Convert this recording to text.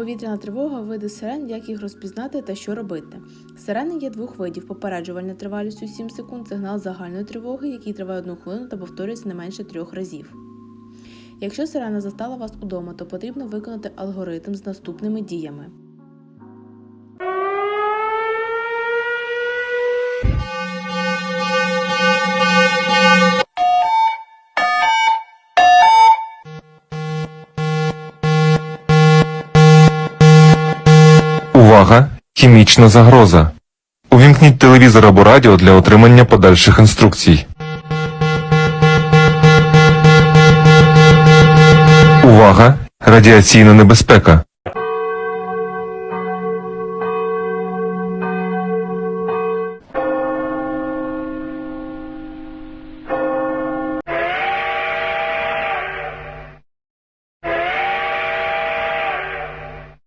Повітряна тривога види сирен, як їх розпізнати та що робити. Сирени є двох видів: попереджувальна тривалістю 7 секунд, сигнал загальної тривоги, який триває 1 хвилину та повторюється не менше трьох разів. Якщо сирена застала вас удома, то потрібно виконати алгоритм з наступними діями. Увага! Хімічна загроза. Увімкніть телевізор або радіо для отримання подальших інструкцій. Увага! Радіаційна небезпека.